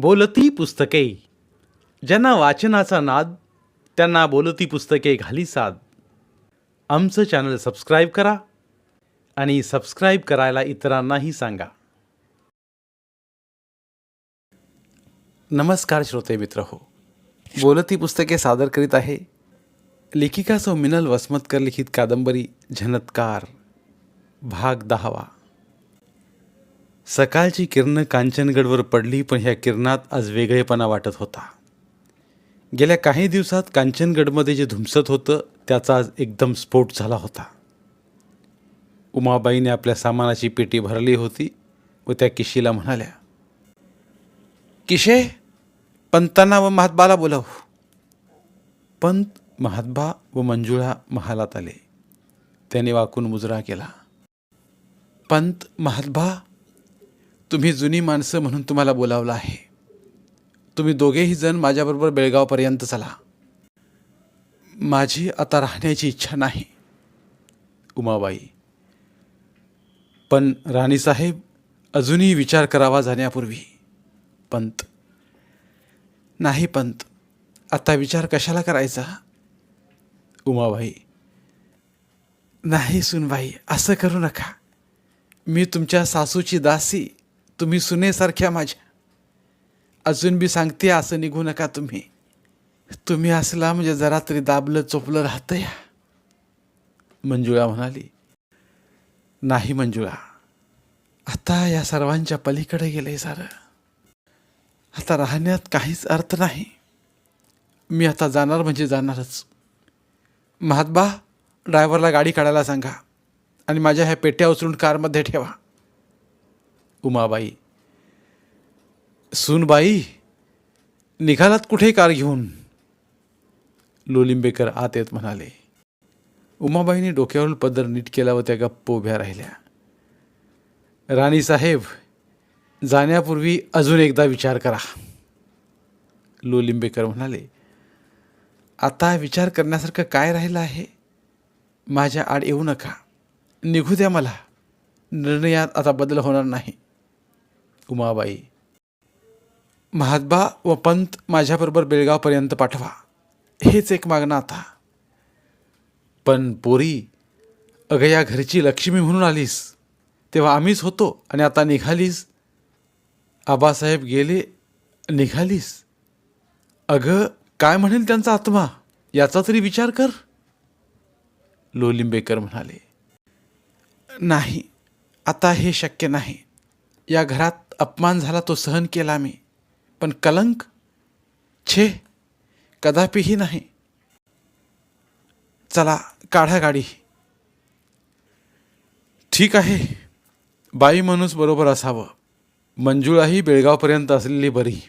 बोलती पुस्तके. ज्यांना वाचनाचा नाद त्यांना बोलती पुस्तके घाली साद. आमचं चॅनल सबस्क्राईब करा आणि सबस्क्राईब करायला इतरांनाही सांगा. नमस्कार श्रोते मित्र हो. बोलती पुस्तके सादर करीत आहे लेखिका सौ मिनल वसमतकर लिखित कादंबरी झनत्कार भाग दहावा. सकाळची किरणं कांचनगडवर पडली पण ह्या किरणात आज वेगळेपणा वाटत होता. गेल्या काही दिवसात कांचनगडमध्ये जे धुमसत होतं त्याचा आज एकदम स्फोट झाला होता. उमाबाईने आपल्या सामानाची पेटी भरली होती व त्या किशीला म्हणाल्या किशे पंतांना व महात्बाला बोलव. पंत महात्बा व मंजुळा महालात आले. त्याने वाकून मुजरा केला. पंत महात्बा तुम्ही जुनी माणसं म्हणून तुम्हाला बोलावलं आहे. तुम्ही दोघेही जण माझ्याबरोबर बेळगावपर्यंत चला. माझी आता राहण्याची इच्छा नाही उमाबाई. पण राणीसाहेब अजूनही विचार करावा जाण्यापूर्वी पंत. नाही पंत. आता विचार कशाला करायचा? उमाबाई. नाही सुनबाई असं करू नका. मी तुमच्या सासूची दासी तुम्ही सुनेसारख्या माझ्या. अजून बी सांगते असं निघू नका तुम्ही. तुम्ही असला म्हणजे जरा तरी दाबलं चोपलं राहतं या. मंजुळा म्हणाली नाही मंजुळा आता या सर्वांच्या पलीकडे गेले सारं. आता राहण्यात काहीच अर्थ नाही. मी आता जाणार म्हणजे जाणारच. महात्बा ड्रायव्हरला गाडी काढायला सांगा आणि माझ्या ह्या पेट्या उचलून कारमध्ये ठेवा. उमाबाई. सूनबाई निघालात कुठे कार घेऊन? लोलिंबेकर आत येत म्हणाले. उमाबाईने डोक्यावरील पदर नीट केला व त्या गप्प उभ्या राहिल्या. राणीसाहेब जाण्यापूर्वी अजून एकदा विचार करा. लोलिंबेकर म्हणाले आता विचार करण्यासारखं काय राहिलं आहे? माझ्या आड येऊ नका. निघू द्या मला. निर्णयात आता बदल होणार नाही. उमाबाई. महात्बा व पंत माझ्याबरोबर बेळगावपर्यंत पाठवा. हेच एक मागणं आता. पण पोरी अगं या घरची लक्ष्मी म्हणून आलीस. तेव्हा आम्हीच होतो आणि आता निघालीस. आबासाहेब गेले निघालीस. अगं काय म्हणेल त्यांचा आत्मा? याचा तरी विचार कर. लोलिंबेकर म्हणाले नाही आता हे शक्य नाही. या घरात अपमान झाला तो सहन केला मी. पण कलंक? छे. कदापिही नाही. चला काढा गाडी. ठीक आहे. बाई माणूस बरोबर असावं. मंजुळाही बेळगावपर्यंत असलेली बरी.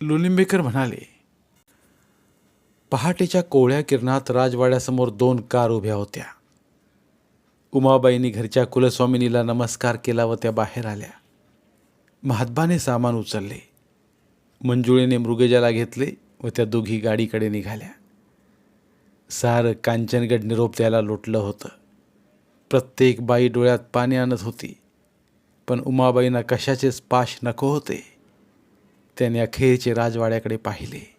लुलिंबेकर म्हणाले पहाटेच्या कोवळ्या किरणात राजवाड्यासमोर दोन कार उभ्या होत्या. उमाबाईंनी घरच्या कुलस्वामिनीला नमस्कार केला व त्या बाहेर आल्या. महात्बाने सामान उचलले. मंजुळेने मृगजाला घेतले व त्या दोघी गाडीकडे निघाल्या. सारं कांचनगड निरोप त्याला लोटलं होतं. प्रत्येक बाई डोळ्यात पाणी आणत होती. पण उमाबाईंना कशाचेच पाश नको होते त्याने अखेरचे राजवाड्याकडे पाहिले.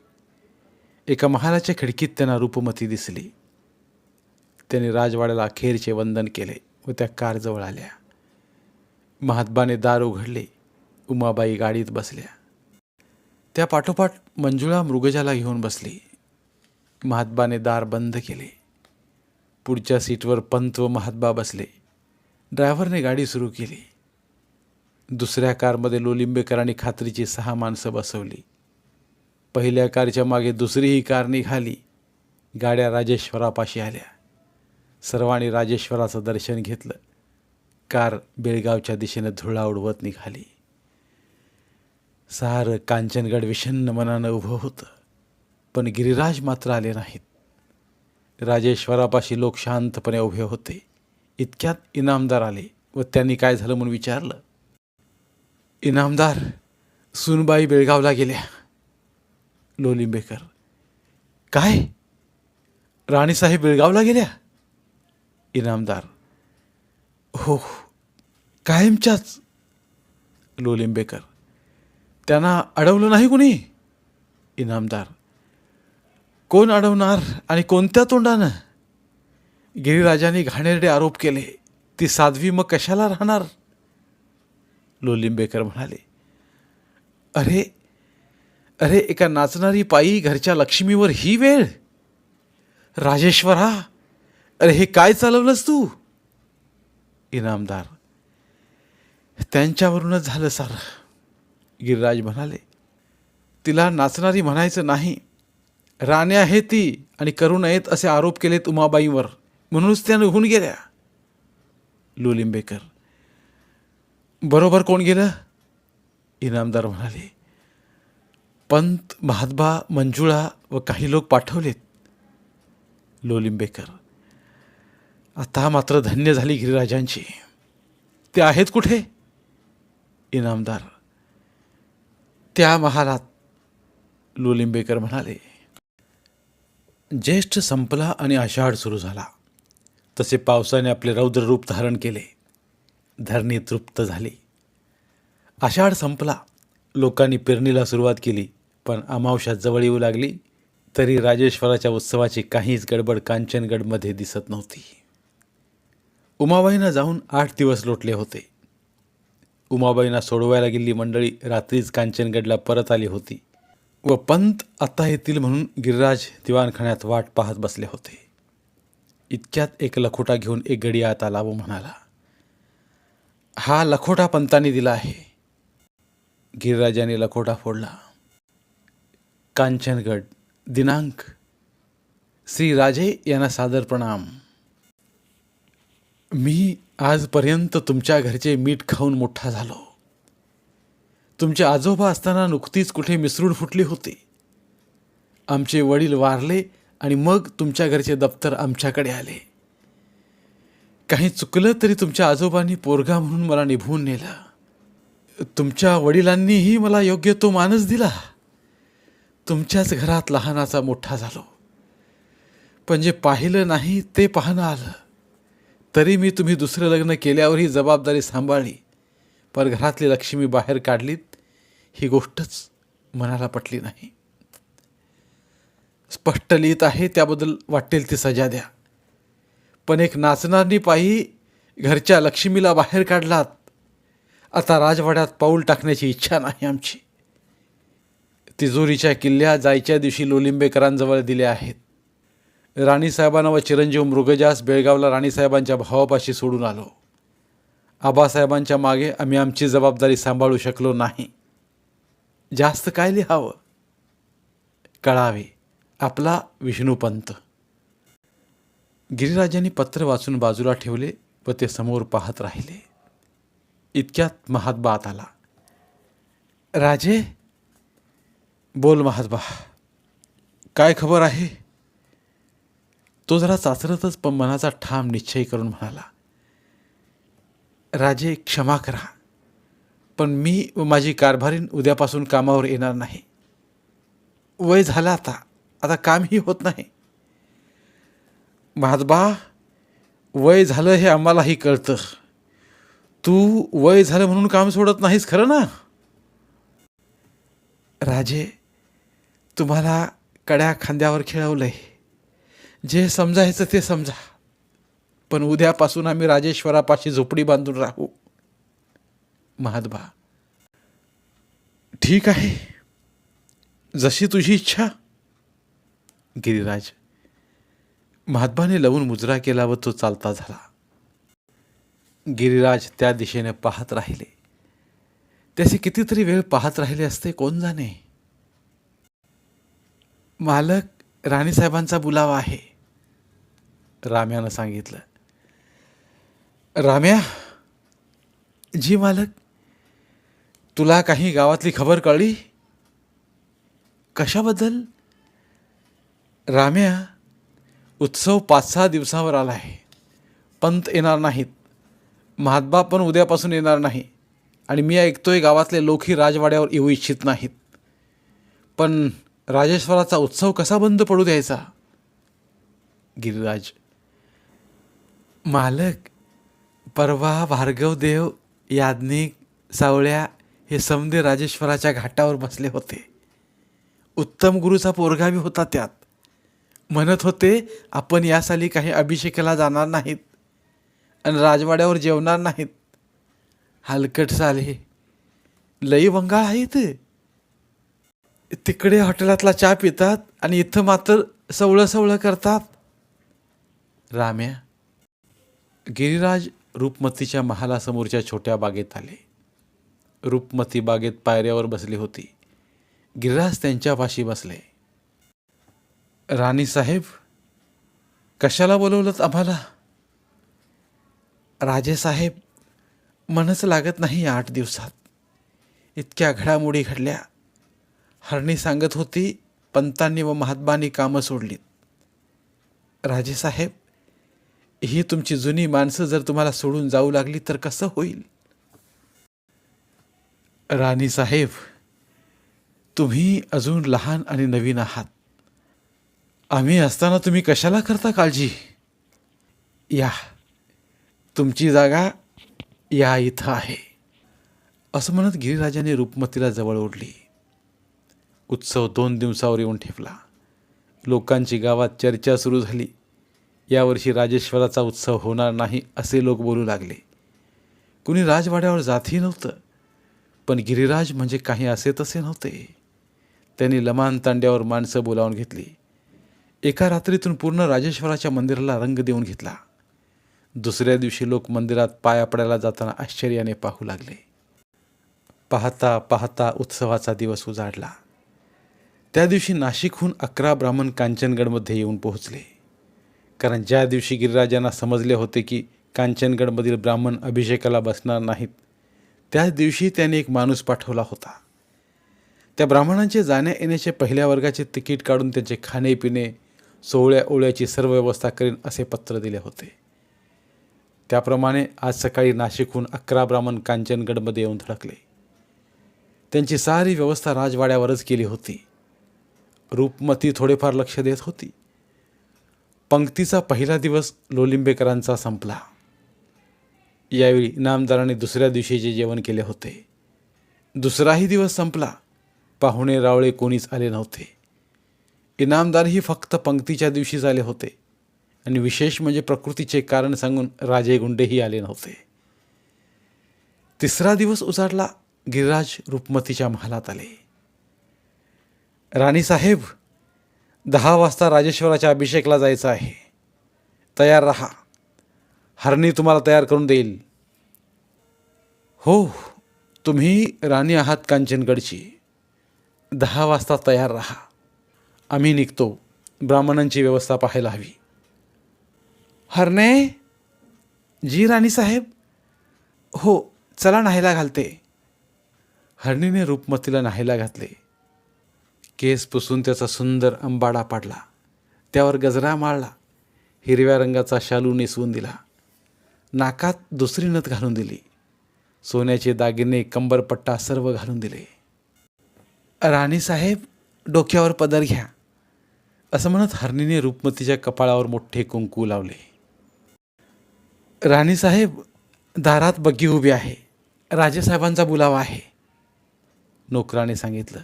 एका महालाच्या खिडकीत त्यांना रूपमती दिसली. त्याने राजवाड्याला अखेरचे वंदन केले व त्या कारजवळ आल्या. महात्माने दार उघडले उमाबाई गाडीत बसल्या. त्या पाठोपाठ मंजुळा मृगजाला घेऊन बसली. महात्माने दार बंद केले. पुढच्या सीटवर पंत व महात्मा बसले. ड्रायव्हरने गाडी सुरू केली. दुसऱ्या कारमध्ये लोलिंबेकरांनी खात्रीची सहा माणसं बसवली. पहिल्या कारच्या मागे दुसरीही कार निघाली. गाड्या राजेश्वरापाशी आल्या. सर्वांनी राजेश्वराचं दर्शन घेतलं. कार बेळगावच्या दिशेनं धुळा उडवत निघाली. सारं कांचनगड विषन्न मनानं उभं होतं पण गिरिराज मात्र आले नाहीत. राजेश्वरापाशी लोक शांतपणे उभे होते. इतक्यात इनामदार आले व त्यांनी काय झालं म्हणून विचारलं. इनामदार सुनबाई बेळगावला गेल्या. लोलिंबेकर काय? राणीसाहेब बेळगावला गेल्या? इनामदार. हो, हो कायमच्याच लोलिंबेकर. त्यांना अडवलं नाही कुणी? इनामदार. कोण अडवणार आणि कोणत्या तोंडानं? गिरीराजाने घाणेरडे आरोप केले. ती साध्वी मग कशाला राहणार? लोलिंबेकर म्हणाले. अरे अरे एका नाचणारी पायी घरच्या लक्ष्मीवर ही वेळ? राजेश्वरा अरे हे काय चालवलंस तू? इनामदार. त्यांच्यावरूनच झालं सारं. गिरिराज म्हणाले तिला नाचणारी म्हणायचं नाही. राण्या आहे ती आणि करू नयेत असे आरोप केलेत उमाबाईंवर. म्हणूनच त्या निघून गेल्या. लोलिंबेकर. बरोबर कोण गेलं? इनामदार म्हणाले पंत महात्बा मंजुळा व काही लोक पाठवलेत. लोलिंबेकर. आता मात्र धन्य झाली गिरिराजांची. ते आहेत कुठे? इनामदार. त्या महालात लोलिंबेकर म्हणाले ज्येष्ठ संपला आणि आषाढ सुरू झाला. तसे पावसाने आपले रौद्र रूप धारण केले. धरणी तृप्त झाली. आषाढ संपला. लोकांनी पेरणीला सुरुवात केली पण अमावस्या जवळ येऊ लागली तरी राजेश्वराच्या उत्सवाची काहीच गडबड कांचनगडमध्ये दिसत नव्हती. उमाबाईंना जाऊन आठ दिवस लोटले होते. उमाबाईंना सोडवायला गेलेली मंडळी रात्रीच कांचनगडला परत आली होती व पंत आता येतील म्हणून गिरिराज दिवाणखान्यात वाट पाहत बसले होते. इतक्यात एक लखोटा घेऊन एक गडी आत आला व म्हणाला हा लखोटा पंतांनी दिला आहे. गिरिराजाने लखोटा फोडला. कांचनगड दिनांक श्री राजे यांना सादर प्रणाम. मी आजपर्यंत तुमच्या घरचे मीठ खाऊन मोठा झालो. तुमचे आजोबा असताना नुकतीच कुठे मिसळून फुटली होती. आमचे वडील वारले आणि मग तुमच्या घरचे दप्तर आमच्याकडे आले. काही चुकलं तरी तुमच्या आजोबांनी पोरगा म्हणून मला निभवून नेलं. तुमच्या वडिलांनीही मला योग्य तो मानस दिला. तुमच्याच घरात लहानाचा मोठा झालो. पण जे पाहिलं नाही ते पाहणं आलं. तरी मी तुम्ही दुसरं लग्न केल्यावर ही जबाबदारी सांभाळली. पण घरातली लक्ष्मी बाहेर काढलीत ही गोष्टच मनाला पटली नाही. स्पष्ट लिहित आहे त्याबद्दल वाटेल ती सजा द्या. पण एक नाचणारी पायी घरच्या लक्ष्मीला बाहेर काढलात. आता राजवाड्यात पाऊल टाकण्याची इच्छा नाही आमची. तिजोरीच्या किल्ल्या जायच्या दिवशी लोलिंबेकरांजवळ दिल्या आहेत. राणीसाहेबांना व चिरंजीव मृगजास बेळगावला राणीसाहेबांच्या भावापाशी सोडून आलो. आबासाहेबांच्या मागे आम्ही आमची जबाबदारी सांभाळू शकलो नाही. जास्त काय लिहावं कळावे. आपला विष्णूपंत. गिरिराजांनी पत्र वाचून बाजूला ठेवले व ते समोर पाहत राहिले. इतक्यात महात्बा आत आला. राजे बोल महात्बा काय खबर आहे? तो जरा चाचरतच पण मनाचा ठाम निश्चय करून म्हणाला राजे क्षमा करा पण मी व माझी कारभारीन उद्यापासून कामावर येणार नाही. वय झालं आता आता कामही होत नाही. महात्बा वय झालं हे आम्हालाही कळतं. तू वय झालं म्हणून काम सोडत नाहीस खरं ना? राजे तुम्हाला कड्या खांद्यावर खेळवलंय. जे समजायचं ते समजा. पण उद्यापासून आम्ही राजेश्वरापाशी झोपडी बांधून राहू. महात्बा ठीक आहे. जशी तुझी इच्छा. गिरीराज महात्माने लवून मुजरा केला व तो चालता झाला. गिरीराज त्या दिशेने पाहत राहिले. त्याचे कितीतरी वेळ पाहत राहिले असते कोण जाणे? मालक राणीसाहेबांचा बुलावा आहे. राम्यानं सांगितलं. राम्या जी मालक तुला काही गावातली खबर कळली? कशाबद्दल? राम्या उत्सव पाच सहा दिवसावर आला आहे. पंत येणार नाहीत. महात्मा पण उद्यापासून येणार नाही. आणि मी ऐकतोय गावातले लोकही राजवाड्यावर येऊ इच्छित नाहीत. पण राजेश्वराचा उत्सव कसा बंद पडू द्यायचा? गिरिराज मालक परवा भार्गवदेव याज्ञिक सावळ्या हे समदे राजेश्वराच्या घाटावर बसले होते. उत्तम गुरुचा पोरगावी होता त्यात. म्हणत होते आपण या साली काही अभिषेकाला जाणार नाहीत आणि राजवाड्यावर जेवणार नाहीत. हलकट साले लई वंगाळ आहेत तिकडे हॉटेलातला चहा पितात आणि इथं मात्र सवळं सवळं करतात. राम्या गिरिराज रूपमतीच्या महालासमोरच्या छोट्या बागेत आले. रूपमती बागेत पायऱ्यावर बसली होती. गिरिराज त्यांच्यापाशी बसले. राणी साहेब कशाला बोलवलं आम्हाला? राजेसाहेब मनच लागत नाही आठ दिवसात. इतक्या घडामोडी घडल्या. हरणी सांगत होती पंतांनी व महात्मांनी कामं सोडलीत. राजेसाहेब ही तुमची जुनी माणसं जर तुम्हाला सोडून जाऊ लागली तर कसं होईल? राणी साहेब तुम्ही अजून लहान आणि नवीन आहात. आम्ही असताना तुम्ही कशाला करता काळजी? या तुमची जागा या इथं आहे. असं म्हणत गिरिराजाने रूपमतीला जवळ ओढली. उत्सव दोन दिवसावर येऊन ठेपला. लोकांची गावात चर्चा सुरू झाली. यावर्षी राजेश्वराचा उत्सव होणार नाही असे लोक बोलू लागले. कुणी राजवाड्यावर जातही नव्हतं पण गिरिराज म्हणजे काही असे तसे नव्हते. त्यांनी लमान तांड्यावर माणसं बोलावून घेतली. एका रात्रीतून पूर्ण राजेश्वराच्या मंदिराला रंग देऊन घेतला. दुसऱ्या दिवशी लोक मंदिरात पाया पडायला जाताना आश्चर्याने पाहू लागले. पाहता पाहता उत्सवाचा दिवस उजाडला. त्या दिवशी नाशिकहून अकरा ब्राह्मण कांचनगडमध्ये येऊन पोहोचले. कारण ज्या दिवशी गिरिराजांना समजले होते की कांचनगडमधील ब्राह्मण अभिषेकाला बसणार नाहीत त्याच दिवशी त्याने एक माणूस पाठवला होता. त्या ब्राह्मणांचे जाण्या येण्याचे पहिल्या वर्गाचे तिकीट काढून त्यांचे खाणेपिणे सोहळ्या ओळ्याची सर्व व्यवस्था करीन असे पत्र दिले होते. त्याप्रमाणे आज सकाळी नाशिकहून अकरा ब्राह्मण कांचनगडमध्ये येऊन धडकले. त्यांची सारी व्यवस्था राजवाड्यावरच केली होती. रूपमती थोडेफार लक्ष देत होती. पंक्तीचा पहिला दिवस लोलिंबेकरांचा संपला. यावेळी इनामदाराने दुसऱ्या दिवशीचे जेवण केले होते. दुसराही दिवस संपला. पाहुणे रावळे कोणीच आले नव्हते. इनामदारही फक्त पंक्तीच्या दिवशीच आले होते. आणि विशेष म्हणजे प्रकृतीचे कारण सांगून राजे गुंडेही आले नव्हते. तिसरा दिवस उजाडला. गिरिराज रूपमतीच्या महालात आले. राणीसाहेब दहा वाजता राजेश्वराच्या अभिषेकला जायचं आहे. तयार रहा. हरणी तुम्हाला तयार करून देईल. हो तुम्ही राणी आहात कांचनगडची. दहा वाजता तयार रहा. आम्ही निघतो. ब्राह्मणांची व्यवस्था पाहायला हवी. हरणे जी राणी साहेब? हो चला न्हायला घालते. हरणीने रूपमतीला न्हायला घातले. केस पुसून त्याचा सुंदर अंबाडा पाडला. त्यावर गजरा माळला. हिरव्या रंगाचा शालू नेसवून दिला. नाकात दुसरी नथ घालून दिली. सोन्याचे दागिने कंबरपट्टा सर्व घालून दिले. राणीसाहेब डोक्यावर पदर घ्या. असं म्हणत हरणीने रूपमतीच्या कपाळावर मोठे कुंकू लावले. राणीसाहेब दारात बग्गी उभी आहे. राजेसाहेबांचा बुलावा आहे. नोकराने सांगितलं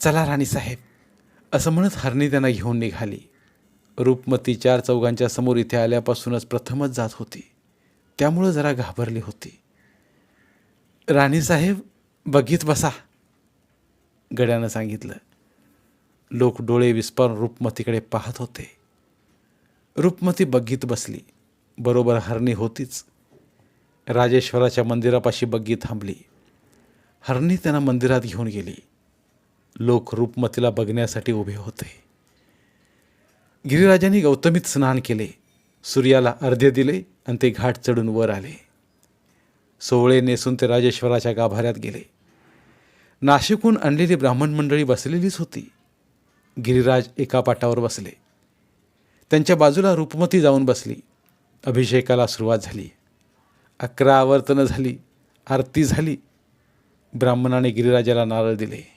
चला राणीसाहेब असं म्हणत हरणी त्यांना घेऊन निघाली. रूपमती चार चौघांच्या समोर इथे आल्यापासूनच प्रथमच जात होती. त्यामुळं जरा घाबरली होती. राणीसाहेब बघित बसा. गड्यानं सांगितलं. लोक डोळे विस्पारून रूपमतीकडे पाहत होते. रूपमती बग्गीत बसली. बरोबर हरणी होतीच. राजेश्वराच्या मंदिरापाशी बग्गी थांबली. हरणी त्यांना मंदिरात घेऊन गेली. लोक रूपमतीला बघण्यासाठी उभे होते. गिरिराजांनी गौतमीत स्नान केले. सूर्याला अर्धे दिले आणि ते घाट चढून वर आले. सोहळे नेसून ते राजेश्वराच्या गाभाऱ्यात गेले. नाशिकहून आणलेली ब्राह्मण मंडळी बसलेलीच होती. गिरिराज एका पाटावर बसले. त्यांच्या बाजूला रूपमती जाऊन बसली. अभिषेकाला सुरुवात झाली. अकरा आवर्तनं झाली. आरती झाली. ब्राह्मणाने गिरिराजाला नारळ दिले.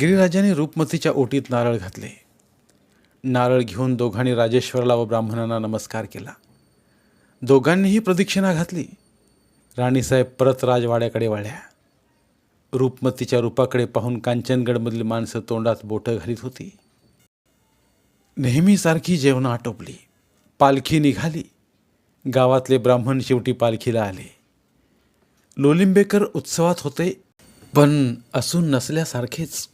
गिरिराजाने रूपमतीच्या ओटीत नारळ घातले. नारळ घेऊन दोघांनी राजेश्वरला व ब्राह्मणांना नमस्कार केला. दोघांनीही प्रदक्षिणा घातली. राणीसाहेब परत राजवाड्याकडे वळल्या. रूपमतीच्या रूपाकडे पाहून कांचनगडमधली माणसं तोंडात बोटं घालीत होती. नेहमीसारखी जेवणं आटोपली. पालखी निघाली. गावातले ब्राह्मण शेवटी पालखीला आले. लोलिंबेकर उत्सवात होते पण असून नसल्यासारखेच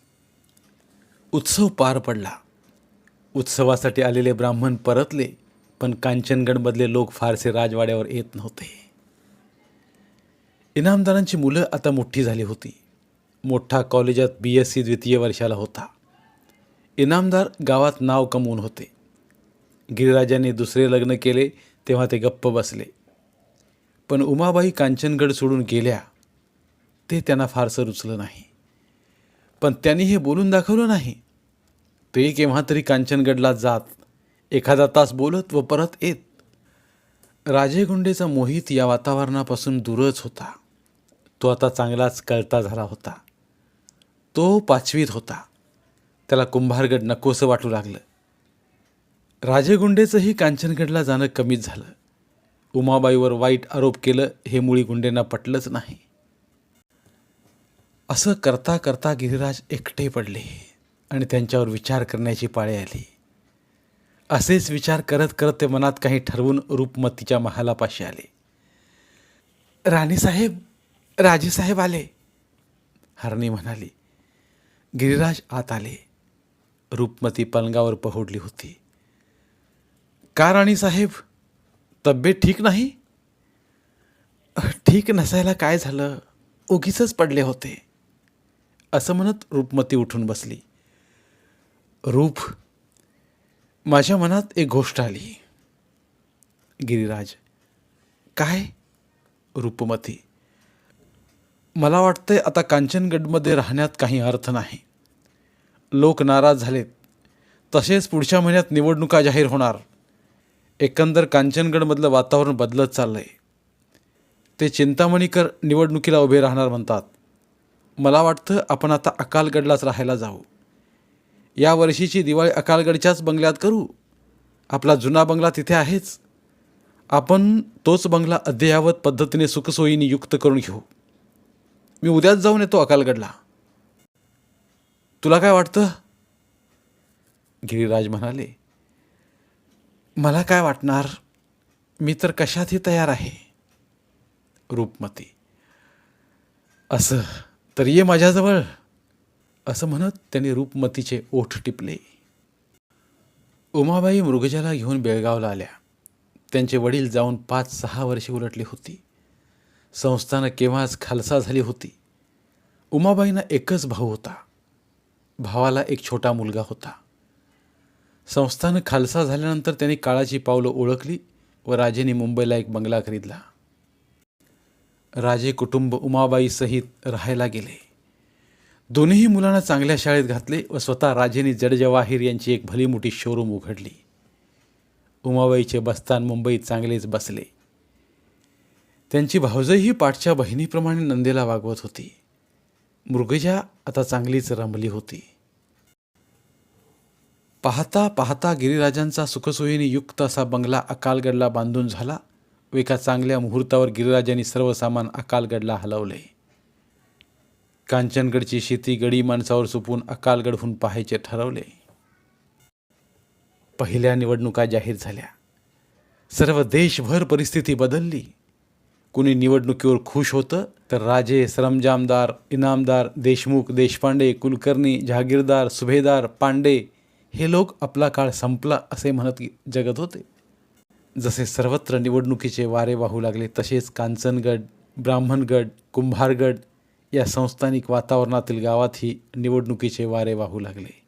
उत्सव पार पडला. उत्सवासाठी आलेले ब्राह्मण परतले पण कांचनगडमधले लोक फारसे राजवाड्यावर येत नव्हते. इनामदारांची मुलं आता मोठी झाली होती. मोठा कॉलेजात बी एस सी द्वितीय वर्षाला होता. इनामदार गावात नाव कमवून होते. गिरिराजांनी दुसरे लग्न केले तेव्हा ते गप्प बसले. पण उमाबाई कांचनगड सोडून गेल्या ते त्यांना फारसं रुचलं नाही. पण त्यांनी हे बोलून दाखवलं नाही. ते केव्हा तरी कांचनगडला जात एखादा तास बोलत व परत येत. राजेगुंडेचा मोहित या वातावरणापासून दूरच होता. तो आता चांगलाच कळता झाला होता. तो पाचवीत होता. त्याला कुंभारगड नकोसं वाटू लागलं. राजेगुंडेचंही कांचनगडला जाणं कमीच झालं. उमाबाईवर वाईट आरोप केलं हे मुळी गुंडेंना पटलंच नाही. असं करता करता गिरिराज एकटे पडले आणि त्यांच्यावर विचार करण्याची पाळी आली. असेच विचार करत करत ते मनात काही ठरवून रूपमतीच्या महालापाशी आले. राणीसाहेब राजेसाहेब आले हरणी म्हणाली. गिरिराज आत आले. रूपमती पलंगावर पहोडली होती. का राणीसाहेब तब्येत ठीक नाही? ठीक नसायला काय झालं? उगीच पडले होते. असं म्हणत रूपमती उठून बसली. रूप माझ्या मनात एक गोष्ट आली. गिरिराज काय? रूपमती मला वाटतंय आता कांचनगडमध्ये राहण्यात काही अर्थ नाही. लोक नाराज झालेत. तसेच पुढच्या महिन्यात निवडणुका जाहीर होणार. एकंदर कांचनगडमधलं वातावरण बदलत चाललं आहे ते चिंतामणीकर निवडणुकीला उभे राहणार म्हणतात. मला वाटतं आपण आता अकालगडलाच राहायला जाऊ. या वर्षीची दिवाळी अकालगडच्याच बंगल्यात करू. आपला जुना बंगला तिथे आहेच. आपण तोच बंगला अद्ययावत पद्धतीने सुखसोयीने युक्त करून घेऊ. मी उद्याच जाऊन येतो अकालगडला. तुला काय वाटतं? गिरिराज म्हणाले मला काय वाटणार? मी तर कशातही तयार आहे. रूपमती असं तर ये माझ्याजवळ. असं म्हणत त्यांनी रूपमतीचे ओठ टिपले. उमाबाई मृगजाला घेऊन बेळगावला आल्या. त्यांचे वडील जाऊन पाच सहा वर्षे उलटली होती. संस्थानं केव्हाच खालसा झाली होती. उमाबाईंना एकच भाऊ होता. भावाला एक छोटा मुलगा होता. संस्थानं खालसा झाल्यानंतर त्यांनी काळाची पावलं ओळखली व राजेने मुंबईला एक बंगला खरीदला. राजे कुटुंब उमाबाई सहित राहायला गेले. दोन्ही मुलांना चांगल्या शाळेत घातले व स्वतः राजेनी जडजवाहीर यांची एक भली मोठी शोरूम उघडली. उमाबाईचे बस्तान मुंबईत चांगलेच बसले. त्यांची भावजही पाठच्या बहिणीप्रमाणे नंदेला वागवत होती. मृगजा आता चांगलीच रमली होती. पाहता पाहता गिरिराजांचा सुखसोयीने युक्त असा बंगला अकालगडला बांधून झाला. एका चांगल्या मुहूर्तावर गिरिराजांनी सर्व सामान अकालगडला हलवले. कांचनगडची शेती गडी माणसावर सुपून अकालगडहून पाहायचे ठरवले. पहिल्या निवडणुका जाहीर झाल्या. सर्व देशभर परिस्थिती बदलली. कुणी निवडणुकीवर खुश होतं तर राजे सरमजामदार इनामदार देशमुख देशपांडे कुलकर्णी जहागीरदार सुभेदार पांडे हे लोक आपला काळ संपला असे म्हणत जगत होते. जसे सर्वत्र निवडणुकीचे वारे वाहू लागले तसेच कांचनगड ब्राह्मणगड कुंभारगड या संस्थानिक वातावरणातील गावातही निवडणुकीचे वारे वाहू लागले.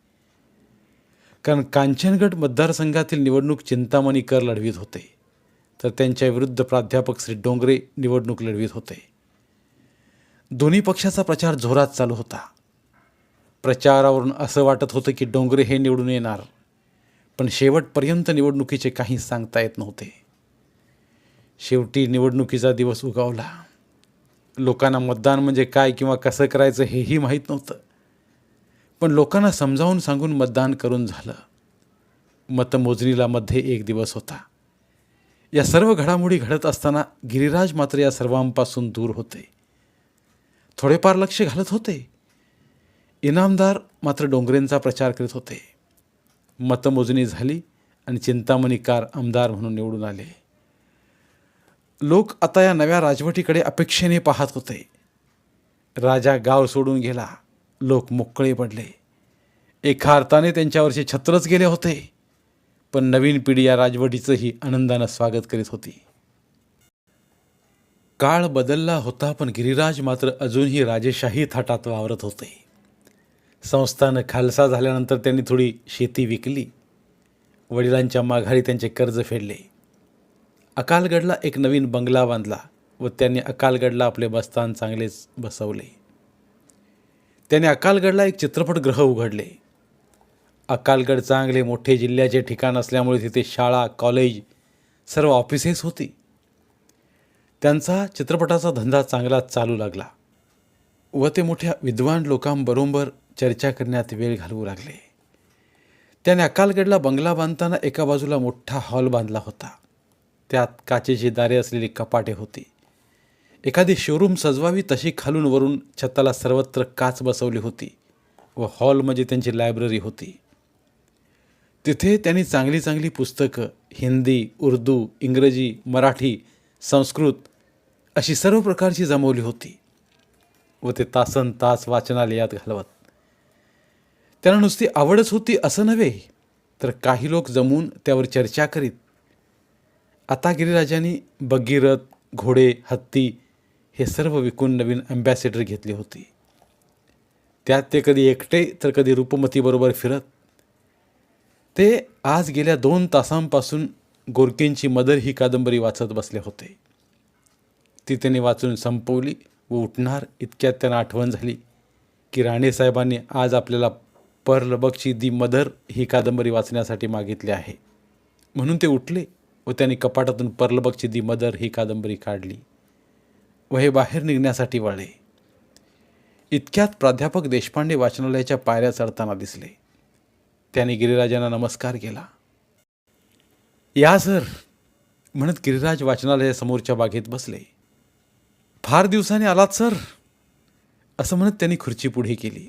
कारण कांचनगड मतदारसंघातील निवडणूक चिंतामणी कर लढवीत होते. तर त्यांच्या विरुद्ध प्राध्यापक श्री डोंगरे निवडणूक लढवीत होते. दोन्ही पक्षाचा प्रचार जोरात चालू होता. प्रचारावरून असं वाटत होतं की डोंगरे हे निवडून येणार. पण शेवटपर्यंत निवडणुकीचे काही सांगता येत नव्हते. शेवटी निवडणुकीचा दिवस उगावला. लोकांना मतदान म्हणजे काय किंवा कसं करायचं हेही माहीत नव्हतं. पण लोकांना समजावून सांगून मतदान करून झालं. मतमोजणीला मध्ये एक दिवस होता. या सर्व घडामोडी घडत असताना गिरिराज मात्र या सर्वांपासून दूर होते. थोडेफार लक्ष घालत होते. इनामदार मात्र डोंगरेंचा प्रचार करीत होते. मतमोजणी झाली आणि चिंतामणी कार आमदार म्हणून निवडून आले. लोक आता या नव्या राजवटीकडे अपेक्षेने पाहत होते. राजा गाव सोडून गेला. लोक मोकळे पडले. एका अर्थाने त्यांच्यावरचे छत्रच गेले होते. पण नवीन पिढी या राजवटीचंही आनंदानं स्वागत करीत होती. काळ बदलला होता पण गिरिराज मात्र अजूनही राजेशाही थाटात वावरत होते. संस्थान खालसा झाल्यानंतर त्यांनी थोडी शेती विकली. वडिलांच्या माघारी त्यांचे कर्ज फेडले. अकालगडला एक नवीन बंगला बांधला व त्यांनी अकालगडला आपले बस्तान चांगलेच बसवले. त्याने अकालगडला एक चित्रपटगृह उघडले. अकालगड चांगले मोठे जिल्ह्याचे ठिकाण असल्यामुळे तिथे शाळा कॉलेज सर्व ऑफिसेस होती. त्यांचा चित्रपटाचा धंदा चांगलाच चालू लागला व ते मोठ्या विद्वान लोकांबरोबर चर्चा करण्यात वेळ घालवू लागले. त्याने अकालगडला बंगला बांधताना एका बाजूला मोठा हॉल बांधला होता. त्यात काचेची दारे असलेली कपाटे होती. एखादी शोरूम सजवावी तशी खालून वरून छताला सर्वत्र काच बसवली होती व हॉल म्हणजे त्यांची लायब्ररी होती. तिथे त्यांनी चांगली चांगली पुस्तकं हिंदी उर्दू इंग्रजी मराठी संस्कृत अशी सर्व प्रकारची जमवली होती व ते तासन तास वाचनालयात घालवत. त्यांना नुसती आवडच होती असं नव्हे. तर काही लोक जमून त्यावर चर्चा करीत. आता गिरिराजांनी भगीरथ घोडे हत्ती हे सर्व विकून नवीन अँबॅसेडर घेतली होती. त्यात ते कधी एकटे तर कधी रूपमतीबरोबर फिरत. ते आज गेल्या दोन तासांपासून गोरकेंची मदर ही कादंबरी वाचत बसले होते. ती त्याने वाचून संपवली व उठणार इतक्यात त्यांना आठवण झाली की राणेसाहेबांनी आज आपल्याला पर्लबकची दी मदर ही कादंबरी वाचण्यासाठी मागितली आहे. म्हणून ते उठले व त्यांनी कपाटातून पर्लबगची दी मदर ही कादंबरी काढली व हे बाहेर निघण्यासाठी वळले. इतक्यात प्राध्यापक देशपांडे वाचनालयाच्या पायऱ्या चढताना दिसले. त्याने गिरिराजांना नमस्कार केला. या सर म्हणत गिरिराज वाचनालयासमोरच्या बागेत बसले. फार दिवसांनी आलात सर असं म्हणत त्यांनी खुर्ची पुढे केली.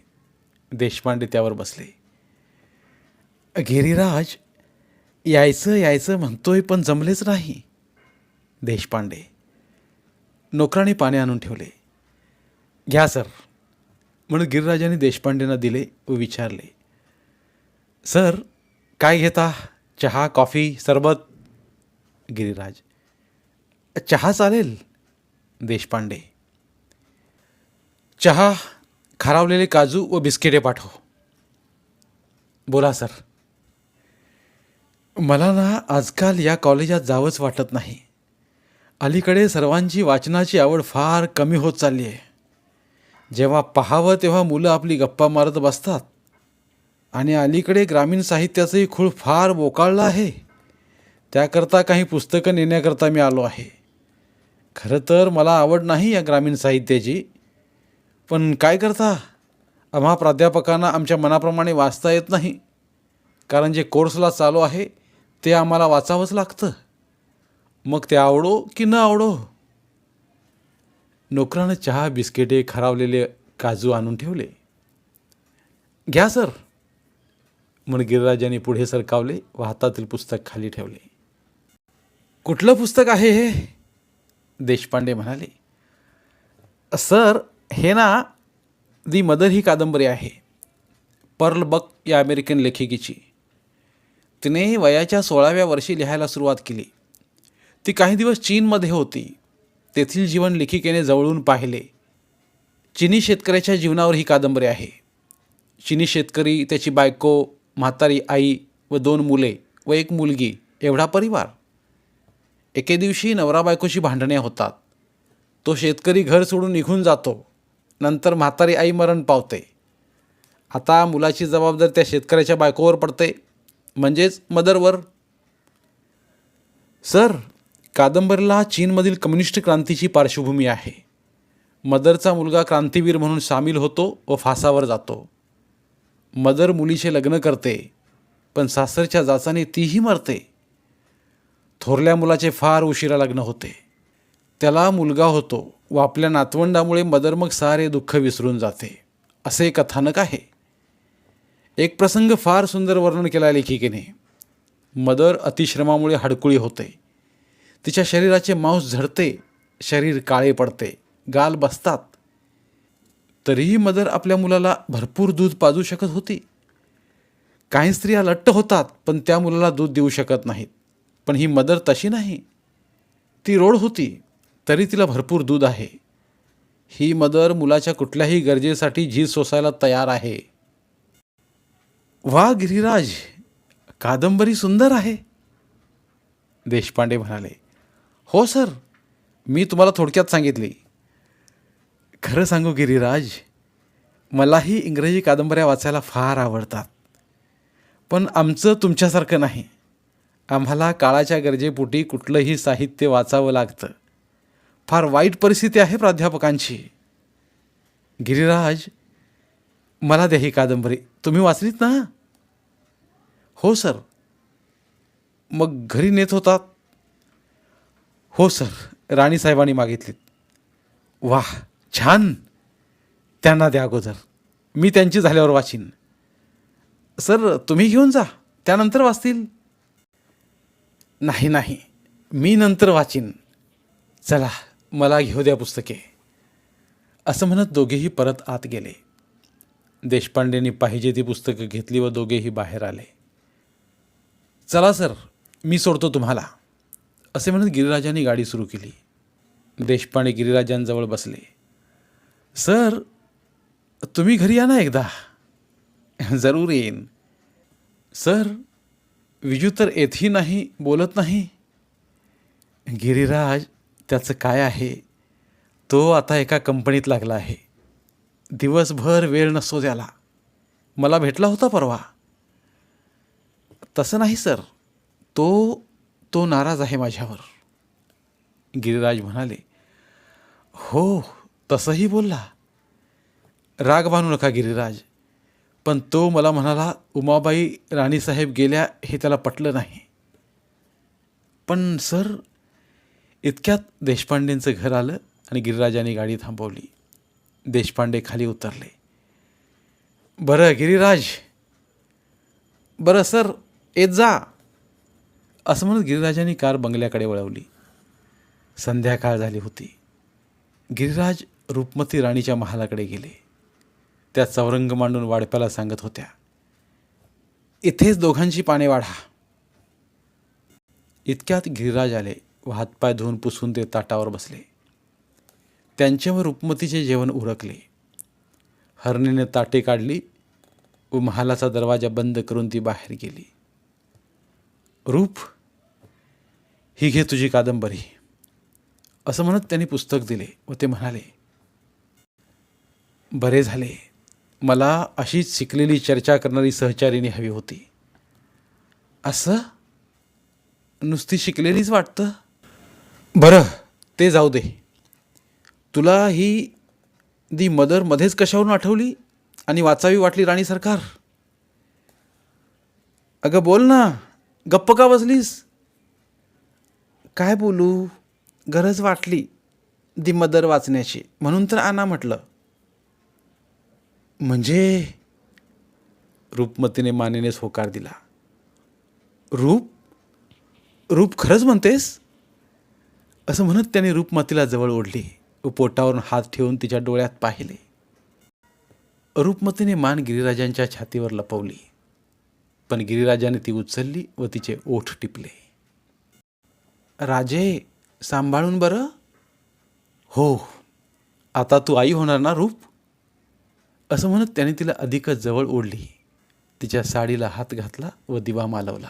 देशपांडे त्यावर बसले. गिरिराज यायचं यायचं म्हणतोय पण जमलेच नाही. देशपांडे नोकराने पाणी आणून ठेवले. घ्या सर. म्हणून गिरिराजाने देशपांडेंना दिले व विचारले. सर काय घेता? चहा कॉफी सरबत? गिरिराज चहा चालेल? देशपांडे चहा खारावलेले काजू व बिस्किटे पाठव. बोला सर. मला ना आजकाल या कॉलेजात जावंच वाटत नाही. अलीकडे सर्वांची वाचनाची आवड फार कमी होत चालली आहे. जेव्हा पाहावं तेव्हा मुलं आपली गप्पा मारत बसतात. आणि अलीकडे ग्रामीण साहित्याचंही खूळ फार बोकाळलं आहे. त्याकरता काही पुस्तकं नेण्याकरता मी आलो आहे. खरं तर मला आवड नाही या ग्रामीण साहित्याची. पण काय करता? आम्हा प्राध्यापकांना आमच्या मनाप्रमाणे वाचता येत नाही. कारण जे कोर्सला चालू आहे ते आम्हाला वाचावंच लागतं. मग ते आवडो की न आवडो? नोकरानं चहा बिस्किटे खरावलेले काजू आणून ठेवले. घ्या सर. म्हणून गिरिराजाने पुढे सरकावले व हातातील पुस्तक खाली ठेवले. कुठलं पुस्तक आहे हे? देशपांडे म्हणाले. सर हे ना दी मदर ही कादंबरी आहे. पर्ल बक या अमेरिकन लेखिकेची. तिने वयाच्या सोळाव्या वर्षी लिहायला सुरुवात केली. ती काही दिवस चीनमध्ये होती. तेथील जीवन लेखिकेने जवळून पाहिले. चिनी शेतकऱ्याच्या जीवनावर ही कादंबरी आहे. चिनी शेतकरी त्याची बायको म्हातारी आई व दोन मुले व एक मुलगी एवढा परिवार. एके दिवशी नवरा बायकोची भांडणे होतात. तो शेतकरी घर सोडून निघून जातो. नंतर म्हातारी आई मरण पावते. आता मुलाची जबाबदारी त्या शेतकऱ्याच्या बायकोवर पडते. म्हणजेच मदरवर. सर कादंबरीला चीनमधील कम्युनिस्ट क्रांतीची पार्श्वभूमी आहे. मदरचा मुलगा क्रांतीवीर म्हणून सामील होतो व फासावर जातो. मदर मुलीचे लग्न करते पण सासरच्या जाचाने तीही मरते. थोरल्या मुलाचे फार उशिरा लग्न होते. त्याला मुलगा होतो. व आपल्या नातवंडामुळे मदर मग सारे दुःख विसरून जाते. असे कथानक आहे. एक प्रसंग फार सुंदर वर्णन केला लेखिकेने. मदर अतिश्रमामुळे हडकुळी होते. तिच्या शरीराचे मांस झडते शरीर काळे पडते गाल बसतात. तरीही मदर आपल्या मुलाला भरपूर दूध पाजू शकत होती. काही स्त्रिया लट्ट होतात पण त्या मुलाला दूध देऊ शकत नाहीत. पण ही मदर तशी नाही. ती रोड होती. तरी तिला भरपूर दूध आहे. ही मदर मुलाच्या कुठल्याही गरजेसाठी झीज सोसायला तयार आहे. वा गिरीराज! कादंबरी सुंदर आहे. देशपांडे म्हणाले हो सर. मी तुम्हाला थोडक्यात सांगितली. खरं सांगू गिरीराज मलाही इंग्रजी कादंबऱ्या वाचायला फार आवडतात. पण आमचं तुमच्यासारखं नाही. आम्हाला काळाच्या गरजेपोटी कुठलंही साहित्य वाचावं लागतं. फार वाईट परिस्थिती आहे प्राध्यापकांची. गिरिराज मला द्या ही कादंबरी. तुम्ही वाचलीत ना? हो सर. मग घरी नेत होतात? हो सर. राणीसाहेबांनी मागितलीत. वा छान. त्यांना द्या अगोदर. मी त्यांची झाल्यावर वाचीन. सर तुम्ही घेऊन जा. त्यानंतर वाचतील. नाही नाही. मी नंतर वाचीन. चला. मला घेऊ द्या पुस्तके. असं म्हणत दोघेही परत आत गेले. देशपांडेंनी पाहिजे ती पुस्तकं घेतली व दोघेही बाहेर आले. चला सर मी सोडतो तुम्हाला असे म्हणत गिरिराजांनी गाडी सुरू केली. देशपांडे गिरिराजांजवळ बसले. सर तुम्ही घरी या ना एकदा. जरूर येईन. सर विजू तर येतही नाही बोलत नाही. गिरिराज त्याचं काय आहे? तो आता एका कंपनीत लागला आहे. दिवसभर वेळ नसतो त्याला. मला भेटला होता परवा. तसं नाही सर. तो तो नाराज आहे माझ्यावर. गिरिराज म्हणाले हो तसंही बोलला. राग बांधू नका गिरिराज. पण तो मला म्हणाला उमाबाई राणीसाहेब गेल्या हे त्याला पटलं नाही. पण सर इतक्यात देशपांडेंचं घर आलं आणि गिरिराजाने गाडी थांबवली. देशपांडे खाली उतरले. बरं गिरिराज. बरं सर येत जा. असं म्हणत गिरिराजाने कार बंगल्याकडे वळवली. संध्याकाळ झाली होती. गिरिराज रूपमती राणीच्या महालाकडे गेले. त्या चौरंग मांडून वाडप्याला सांगत होत्या इथेच दोघांची पाने वाढा. इतक्यात गिरिराज आले. हातपाय धुवून पुसून ते ताटावर बसले. त्यांच्यावर रूपमतीचे जेवण उरकले. हरणीने ताटे काढली व महालाचा दरवाजा बंद करून ती बाहेर गेली. रूप ही घे तुझी कादंबरी. असं म्हणत त्यांनी पुस्तक दिले व ते म्हणाले बरे झाले. मला अशीच शिकलेली चर्चा करणारी सहचारिणी हवी होती. असं? नुसती शिकलेलीच वाटतं? बरं. ते जाऊ दे. तुला ही दी मदर मध्येच कशावरून आठवली आणि वाचावी वाटली राणी सरकार? अगं बोल ना गप्प का बसलीस? काय बोलू गरज वाटली दी मदर वाचण्याची म्हणून तर आणा म्हटलं. म्हणजे? रूपमतीने मानेनेच होकार दिला. रूप? रूप खरंच म्हणतेस? असं म्हणत त्याने रूपमतीला जवळ ओढली. व पोटावरून हात ठेवून तिच्या डोळ्यात पाहिले. रूपमतीने मान गिरिराजांच्या छातीवर लपवली. पण गिरिराजाने ती उचलली व तिचे ओठ टिपले. राजे सांभाळून बरं? हो आता तू आई होणार ना रूप? असं म्हणत त्याने तिला अधिकच जवळ ओढली. तिच्या साडीला हात घातला व दिवा मालवला.